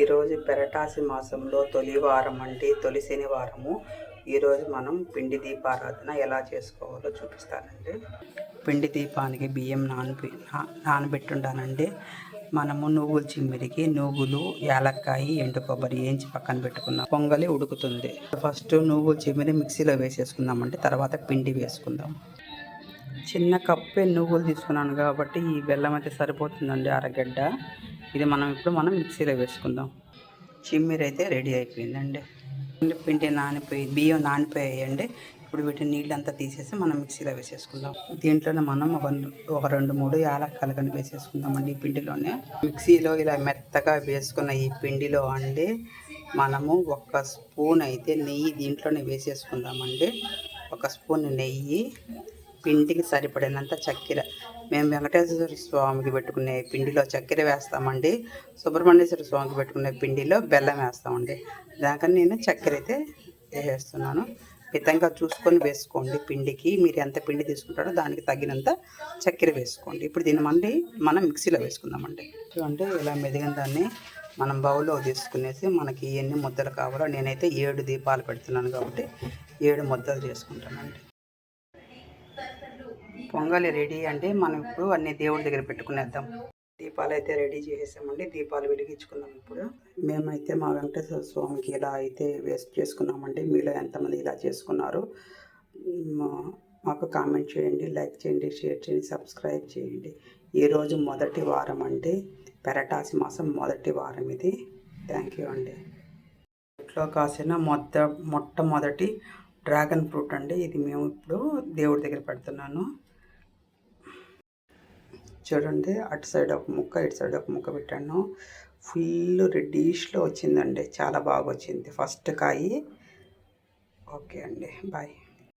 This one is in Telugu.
ఈరోజు పెరటాసి మాసంలో తొలి వారం అంటే తొలి శనివారము. ఈరోజు మనం పిండి దీపారాధన ఎలా చేసుకోవాలో చూపిస్తానండి. పిండి దీపానికి బియ్యం నానబె నానబెట్టుండానండి. మనము నువ్వులు చిమ్మిరికి నువ్వులు యాలక్కాయ ఎండు కొబ్బరి వేయించి పక్కన పెట్టుకున్నాం. పొంగలి ఉడుకుతుంది. ఫస్ట్ నువ్వులు చిమ్మిరి మిక్సీలో వేసేసుకుందామండి. తర్వాత పిండి వేసుకుందాం. చిన్న కప్పే నువ్వులు తీసుకున్నాను కాబట్టి ఈ బెల్లం అయితే సరిపోతుందండి అరగడ్డ. ఇది మనం ఇప్పుడు మనం మిక్సీలో వేసుకుందాం. చిమ్మిరి అయితే రెడీ అయిపోయిందండి. పిండి పిండి నానిపోయి బియ్యం నానిపోయాయండి. ఇప్పుడు వీటి నీళ్ళంతా తీసేసి మనం మిక్సీలో వేసేసుకుందాం. దీంట్లోనే మనం ఒక ఒక రెండు మూడు యాలక్కలు కానీ వేసేసుకుందామండి ఈ పిండిలోనే. మిక్సీలో ఇలా మెత్తగా వేసుకున్న ఈ పిండిలో అండి మనము ఒక స్పూన్ అయితే నెయ్యి దీంట్లోనే వేసేసుకుందామండి. ఒక స్పూన్ నెయ్యి పిండికి సరిపడినంత చక్కెర. మేము వెంకటేశ్వర స్వామికి పెట్టుకునే పిండిలో చక్కెర వేస్తామండి. సుబ్రహ్మణ్యేశ్వర స్వామికి పెట్టుకునే పిండిలో బెల్లం వేస్తామండి. దానికని నేను చక్కెర అయితే వేసేస్తున్నాను మితంగా చూసుకొని వేసుకోండి పిండికి. మీరు ఎంత పిండి తీసుకుంటారో దానికి తగినంత చక్కెర వేసుకోండి. ఇప్పుడు దీన్ని మళ్ళీ మనం మిక్సీలో వేసుకుందామండి. చూడండి ఇలా మెదిగిన దాన్ని మనం బౌల్లో తీసుకునేసి మనకి ఎన్ని ముద్దలు కావాలో నేనైతే ఏడు దీపాలు పెడుతున్నాను కాబట్టి ఏడు ముద్దలు చేసుకుంటానండి. పొంగలి రెడీ అంటే మనం ఇప్పుడు అన్ని దేవుడి దగ్గర పెట్టుకునేద్దాం. దీపాలు అయితే రెడీ చేసేసామండి. దీపాలు వెలిగించుకుందాం ఇప్పుడు. మేమైతే మా వెంకటేశ్వర స్వామికి ఇలా అయితే వేస్ట్ చేసుకున్నామండి. మీలో ఎంతమంది ఇలా చేసుకున్నారు? మా- మాకు కామెంట్ చేయండి లైక్ చేయండి షేర్ చేయండి సబ్స్క్రైబ్ చేయండి. ఈరోజు మొదటి వారం అండి. పెరటాసి మాసం మొదటి వారం ఇది. థ్యాంక్ యూ అండి. ఇంట్లో కాసిన మొట్ట మొట్టమొదటి డ్రాగన్ ఫ్రూట్ అండి. ఇది మేము ఇప్పుడు దేవుడి దగ్గర పెడుతున్నాను. చూడండి అటు సైడ్ ఒక ముక్క ఇటు సైడ్ ఒక ముక్క పెట్టాను. ఫుల్ రెడ్డిష్లో వచ్చిందండి. చాలా బాగా వచ్చింది ఫస్ట్ కాయి. ఓకే అండి. బాయ్.